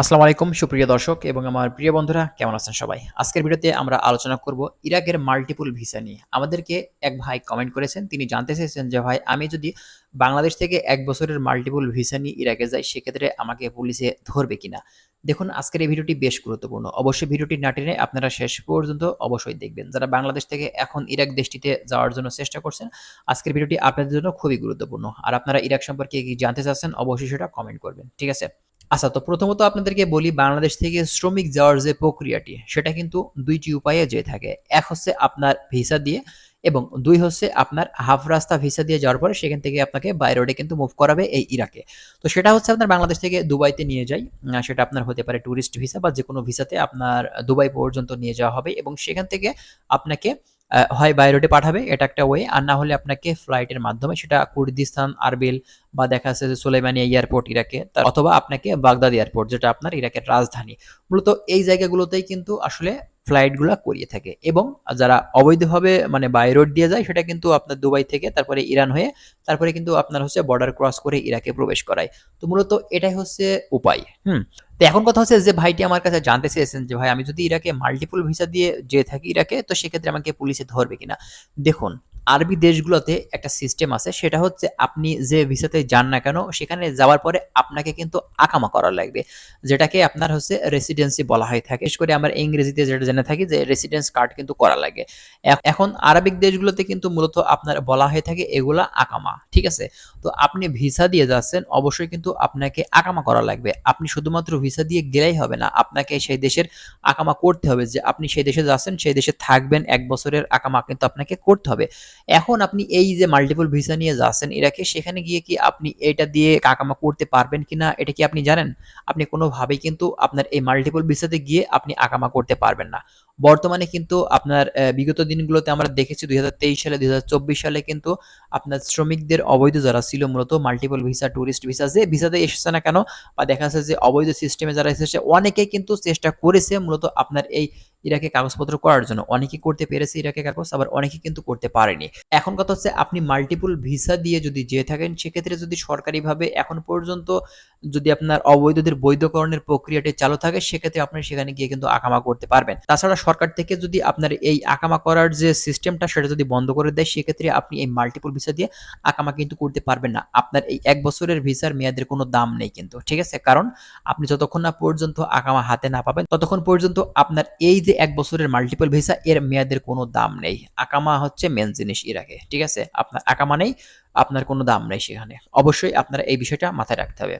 আসসালামু আলাইকুম, সুপ্রিয় দর্শক এবং আমার প্রিয় বন্ধুরা, কেমন আছেন সবাই? আজকের ভিডিওতে আমরা আলোচনা করব ইরাকের মাল্টিপল ভিসা নিয়ে। আমাদেরকে এক ভাই কমেন্ট করেছেন, তিনি জানতে চেয়েছেন যে, ভাই, আমি যদি বাংলাদেশ থেকে এক বছরের মাল্টিপল ভিসা নিয়ে ইরাকে যাই, সেক্ষেত্রে আমাকে পুলিশে ধরবে কিনা? দেখুন, আজকের এই ভিডিওটি বেশ গুরুত্বপূর্ণ। অবশ্যই ভিডিওটি না টেনে আপনারা শেষ পর্যন্ত অবশ্যই দেখবেন। যারা বাংলাদেশ থেকে এখন ইরাক দেশটিতে যাওয়ার জন্য চেষ্টা করছেন, আজকের ভিডিওটি আপনাদের জন্য খুবই গুরুত্বপূর্ণ। আর আপনারা ইরাক সম্পর্কে কি জানতে চাচ্ছেন, অবশ্যই সেটা কমেন্ট করবেন। ঠিক আছে? আচ্ছা তো প্রথমত আপনাদেরকে বলি বাংলাদেশ থেকে শ্রমিক যাওয়ার যে প্রক্রিয়াটি, সেটা কিন্তু দুইটি উপায়ে যেয়ে থাকে। এক হচ্ছে আপনার ভিসা দিয়ে এবং দুই হচ্ছে আপনার হাফ রাস্তা ভিসা দিয়ে যাওয়ার পরে সেখান থেকে আপনাকে বাই রোডে কিন্তু মুভ করাবে এই ইরাকে। তো সেটা হচ্ছে আপনার বাংলাদেশ থেকে দুবাইতে নিয়ে যাই। সেটা আপনার হতে পারে ট্যুরিস্ট ভিসা বা যে কোনো ভিসাতে আপনার দুবাই পর্যন্ত নিয়ে যাওয়া হবে এবং সেখান থেকে আপনাকে হয় বাই রোডে পাঠাবে, এটা একটা ওয়ে আর না হলে আপনাকে ফ্লাইটের মাধ্যমে সেটা কুর্দিস্তান, আরবিল বা দেখা যাচ্ছে যে সোলেমানিয়া এয়ারপোর্ট ইরাকে অথবা আপনাকে বাগদাদ এয়ারপোর্ট যেটা আপনার ইরাকের রাজধানী। মূলত এই জায়গাগুলোতেই কিন্তু আসলে ফ্লাইটগুলো করিয়ে থাকে। এবং যারা অবৈধভাবে মানে বাই রোড দিয়ে যায়, সেটা কিন্তু আপনার দুবাই থেকে, তারপরে ইরান হয়ে, তারপরে কিন্তু আপনার হচ্ছে বর্ডার ক্রস করে ইরাকে প্রবেশ করায়। তো মূলত এটাই হচ্ছে উপায়, হুম? তো এখন কথা হচ্ছে যে, ভাইটি আমার কাছে জানতে চেয়েছেন যে, ভাই, আমি যদি ইরাকে মাল্টিপল ভিসা দিয়ে যেয়ে থাকি ইরাকে, তো সেক্ষেত্রে আমাকে পুলিশে ধরবে কিনা? দেখুন আরবি দেশগুলোতে একটা সিস্টেম আছে, সেটা হচ্ছে আপনি যে ভিসাতে যান না কেন, সেখানে যাওয়ার পরে আপনাকে কিন্তু আকামা করা লাগবে। যেটাকে আপনার হচ্ছে রেসিডেন্সি বলা হয়ে থাকে। বিশেষ করে আমরা ইংরেজিতে যেটা জেনে থাকি যে রেসিডেন্স কার্ড কিন্তু করা লাগে। এখন আরবিক দেশগুলোতে কিন্তু মূলত আপনার বলা হয়ে থাকে এগুলা আকামা, ঠিক আছে? তো আপনি ভিসা দিয়ে যাচ্ছেন, অবশ্যই কিন্তু আপনাকে আকামা করা লাগবে। আপনি শুধুমাত্র ভিসা দিয়ে গেলেই হবে না, আপনাকে সেই দেশের আকামা করতে হবে যে আপনি সেই দেশে যাচ্ছেন, সেই দেশে থাকবেন, এক বছরের আকামা কিন্তু আপনাকে করতে হবে। এখন আপনি এই যে মাল্টিপল ভিসা নিয়ে যাচ্ছেন ইরাকে সেখানে গিয়ে কি আপনি এটা দিয়ে কাকামা করতে পারবেন কি না, এটা কি আপনি জানেন? আপনি কোনোভাবেই কিন্তু আপনার এই মাল্টিপল ভিসাতে গিয়ে আপনি আকামা করতে পারবেন না। বর্তমানে কিন্তু আপনার বিগত দিনগুলোতে আমরা দেখেছি দু হাজার তেইশ সালে, দুই সালে কিন্তু আপনার শ্রমিকদের অবৈধ যারা ছিল মূলত মাল্টিপল ভিসা ট্যুরিস্ট ভিসা যে ভিসাতে এসেছে না কেন বা দেখা যাচ্ছে যে অবৈধ সিস্টেমে যারা এসেছে, অনেকে কিন্তু চেষ্টা করেছে মূলত আপনার এই ইরাকে কাগজপত্র করার জন্য। অনেকেই করতে পেরেছে ইরাকে কাগজ, আবার অনেকে কিন্তু করতে পারেনি। এখন কথা হচ্ছে আপনি মাল্টিপল ভিসা দিয়ে যদি যেয়ে থাকেন, সেক্ষেত্রে যদি সরকারিভাবে এখন পর্যন্ত যদি আপনার অবৈধদের বৈধকরণের প্রক্রিয়াটি চালু থাকে, সেক্ষেত্রে আপনি সেখানে গিয়ে কিন্তু আকামা করতে পারবেন। তাছাড়া সরকার থেকে যদি আপনার এই আকামা করার যে সিস্টেমটা, সেটা যদি বন্ধ করে দেয়, সেক্ষেত্রে আপনি এই মাল্টিপল ভিসা দিয়ে আকামা কিন্তু করতে পারবেন না। আপনার এই এক বছরের ভিসার মেয়াদের কোনো দাম নেই কিন্তু, ঠিক আছে? কারণ আপনি যতক্ষণ না পর্যন্ত আকামা হাতে না পাবেন, ততক্ষণ পর্যন্ত আপনার এই যে এক বছরের মাল্টিপল ভিসা এর মেয়াদের কোনো দাম নেই। আকামা হচ্ছে মেন জিনিস ইরাকে ঠিক আছে? আপনার আকামা নেই আপনার কোনো দাম নেই সেখানে। অবশ্যই আপনারা এই বিষয়টা মাথায় রাখতে হবে।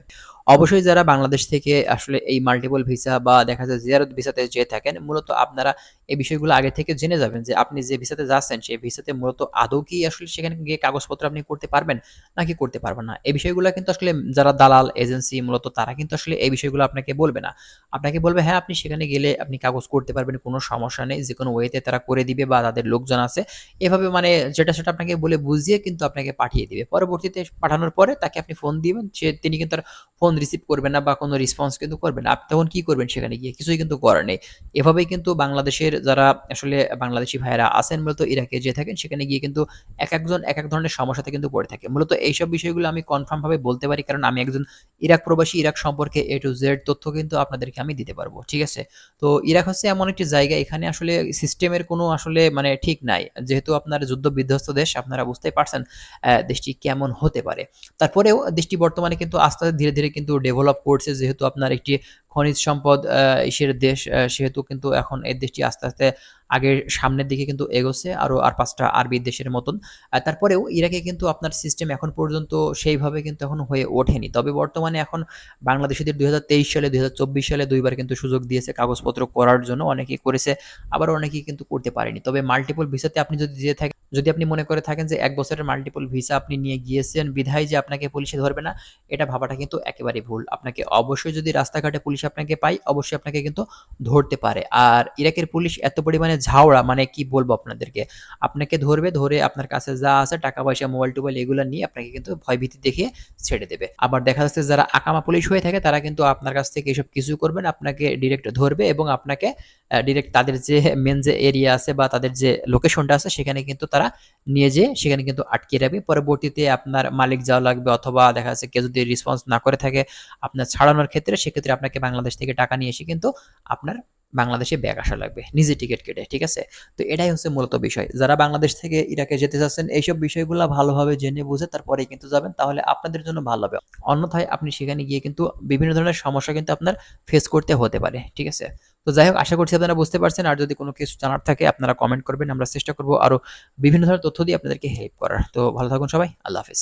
অবশ্যই যারা বাংলাদেশ থেকে আসলে এই মাল্টিপল ভিসা বা দেখা যায় জিয়ারত ভিসাতে যেয়ে থাকেন, মূলত আপনারা এই বিষয়গুলো আগে থেকে জেনে যাবেন যে আপনি যে ভিসাতে যাচ্ছেন, সেই ভিসাতে মূলত আদৌ কি আসলে সেখানে গিয়ে কাগজপত্র আপনি করতে পারবেন নাকি করতে পারবেন না। এই বিষয়গুলো কিন্তু আসলে যারা দালাল এজেন্সি মূলত তারা কিন্তু আসলে এই বিষয়গুলো আপনাকে বলবে না। আপনাকে বলবে হ্যাঁ আপনি সেখানে গেলে আপনি কাগজ করতে পারবেন, কোনো সমস্যা নেই, যে কোনো ওয়েতে তারা করে দিবে বা তাদের লোকজন আছে। এভাবে মানে যেটা সেটা আপনাকে বলে বুঝিয়ে কিন্তু আপনাকে পাঠিয়ে দিবে। পরবর্তীতে পাঠানোর পরে তাকে আপনি ফোন দিবেন, সে তিনি কিন্তু ফোন রিসিভ করবেন না বা কোনো রেসপন্স কিন্তু করবেন না। আপনি তখন কি করবেন সেখানে গিয়ে? কিছুই কিন্তু করার নেই। এভাবেই কিন্তু বাংলাদেশের যারা আসলে বাংলাদেশি ভাইয়েরা আছেন, মূলত ইরাকে যে থাকেন, সেখানে গিয়ে কিন্তু এক একজন, এক এক ধরনের সমস্যাতে কিন্তু পড়ে থাকে। মূলত এইসব বিষয়গুলো আমি কনফার্ম ভাবে বলতে পারি, কারণ আমি একজন ইরাক প্রবাসী, ইরাক সম্পর্কে এ টু জেড তথ্য কিন্তু আপনাদেরকে আমি দিতে পারব, ঠিক আছে? তো ইরাক হচ্ছে এমন একটি জায়গা, এখানে আসলে সিস্টেমের কোনো আসলে মানে ঠিক নাই। যেহেতু আপনার যুদ্ধ বিধ্বস্ত দেশ, আপনারা বুঝতেই পারছেন দেশটি কেমন হতে পারে। তারপরেও দেশটি বর্তমানে কিন্তু আস্তে আস্তে ধীরে ধীরে কিন্তু ডেভেলপ করছে যেহেতু আপনার একটি খনিজ সম্পদ ইসের দেশ সেহেতু কিন্তু এখন এই দেশটি আস্তে আস্তে আগের সামনের দিকে কিন্তু এগোচ্ছে আরও আর পাঁচটা আরবি দেশের মতন। তারপরেও ইরাকে কিন্তু আপনার সিস্টেম এখন পর্যন্ত সেইভাবে কিন্তু এখন হয়ে ওঠেনি। তবে বর্তমানে এখন বাংলাদেশিদের দুই সালে দুই সালে দুইবার কিন্তু সুযোগ দিয়েছে কাগজপত্র করার জন্য, অনেকেই করেছে, আবার অনেকেই কিন্তু করতে পারেনি। তবে মাল্টিপল ভিসাতে আপনি যদি যেয়ে থাকেন, যদি আপনি মনে করে থাকেন যে এক বছরের মাল্টিপল ভিসা আপনি নিয়ে গিয়েছেন, বিধায় যে আপনাকে পুলিশে ধরবে না, এটা ভাবাটা কিন্তু একেবারে ভুল। আপনাকে অবশ্যই যদি রাস্তাঘাটে পুলিশ আপনাকে পাই অবশ্যই আপনাকে কিন্তু ধরতে পারে। আর ইরাকের পুলিশ এত পরিমাণে ঝাওড়া মানে কি বলব আপনাদেরকে? আপনাকে ধরবে, ধরে আপনার কাছে যা আছে টাকা পয়সা মোবাইল টোবাইল এগুলো নিয়ে আপনাকে কিন্তু ভয়ভীতি দেখিয়ে ছেড়ে দেবে। আবার দেখা যাচ্ছে যারা আকামা পুলিশ হয়ে থাকে, তারা কিন্তু আপনার কাছ থেকে এসব কিছু করবেন আপনাকে ডিরেক্ট ধরবে এবং আপনাকে ডিরেক্ট তাদের যে মেন যে এরিয়া আছে বা তাদের যে লোকেশনটা আছে, সেখানে কিন্তু তারা নিয়ে যেয়ে সেখানে কিন্তু আটকে রাখবে। পরবর্তীতে আপনার মালিক যাওয়া লাগবে অথবা দেখা যাচ্ছে কেউ যদি রেসপন্স না করে থাকে আপনার ছাড়ানোর ক্ষেত্রে, সেক্ষেত্রে আপনাকে বাংলাদেশ থেকে টাকা নিয়ে এসে কিন্তু আপনার বাংলাদেশে ব্যাগ আসা লাগবে, নিজে টিকিট কেটে, ঠিক আছে? তো এটাই হচ্ছে মূলত বিষয়। যারা বাংলাদেশ থেকে ইরাকে যেতে চাচ্ছেন, এইসব বিষয়গুলো ভালোভাবে জেনে বুঝে তারপরে কিন্তু যাবেন, তাহলে আপনাদের জন্য ভালো হবে। অন্যথায় আপনি সেখানে গিয়ে কিন্তু বিভিন্ন ধরনের সমস্যা কিন্তু আপনার ফেস করতে হতে পারে, ঠিক আছে? তো যাই হোক, আশা করছি আপনারা বুঝতে পারছেন। আর যদি কোনো কিছু জানার থাকে, আপনারা কমেন্ট করবেন। আমরা চেষ্টা করব আরও বিভিন্ন ধরনের তথ্য দিয়ে আপনাদেরকে হেল্প করার। তো ভালো থাকুন সবাই। আল্লাহ হাফিজ।